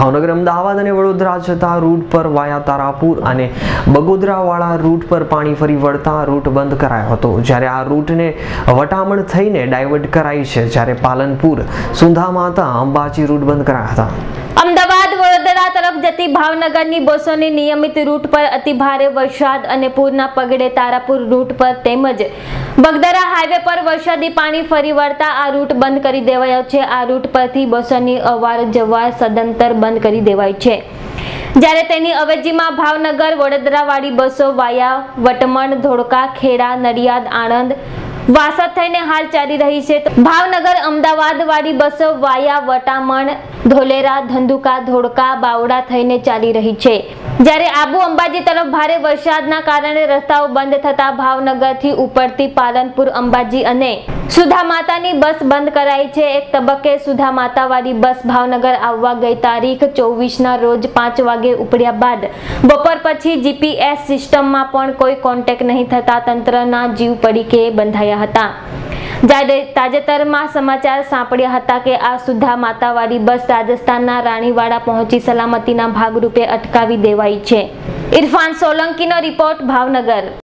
ભાવનગર અમદાવાદ અને વડોદરા જતા રૂટ પર વાયા તારાપુર અને બગોદરાવાળા રૂટ પર પાણી ફરી વળતા રૂટ બંધ કરાયો હતો. જ્યારે આ રૂટને વટામણ થઈને ડાયવર્ટ કરાઈ છે, જ્યારે પાલનપુર, સુંધા માતા, અંબાજી રૂટ બંધ કરાયા હતા. અમદાવાદ, વડોદરા તરફ જતી ભાવનગરની બસોની નિયમિત રૂટ પર અતિભારે વરસાદ અને પૂરના પગડે તારાપુર રૂટ પર તેમજ બગદરા હાઈવે પર વરસાદી પાણી ફરી વળતા આ રૂટ બંધ કરી દેવાયો છે. આ રૂટ પરથી બસોની અવાર જવાર સદંતર બંધ કરી દેવાય છે. જ્યારે તેની અવેજીમાં ભાવનગર, વડોદરાવાળી બસો વાયા વટમણ, ધોળકા, ખેડા, નડિયાદ, આણંદ વાસદ થઈને હાલ ચાલી રહી છે. ભાવનગર અમદાવાદ વાળી બસો વાયા વટામણ, ધોલેરા, ધંધુકા, ધોળકા, બાવડા થઈને ચાલી રહી છે. જ્યારે આબુ અંબાજી તરફ ભારે વરસાદના કારણે રસ્તાઓ બંધ થતા ભાવનગરથી ઉપડતી પાલનપુર, અંબાજી અને સુધા માતાની બસ બંધ કરાઈ છે. એક તબક્કે સુધા માતાવાળી બસ ભાવનગર આવવા ગઈ તારીખ ચોવીસના રોજ પાંચ વાગે ઉપડ્યા બાદ બપોર પછી જીપીએસ સિસ્ટમમાં પણ કોઈ કોન્ટેક્ટ નહીં થતા તંત્રના જીવ પડીકે બંધાયા હતા. જ્યારે તાજેતરમાં સમાચાર સાંપડ્યા હતા કે આ સુધા માતાવાળી બસ રાજસ્થાનના રાણીવાડા પહોંચી સલામતીના ભાગરૂપે અટકાવી દેવાઈ છે. ઇરફાન સોલંકીનો રિપોર્ટ ભાવનગર.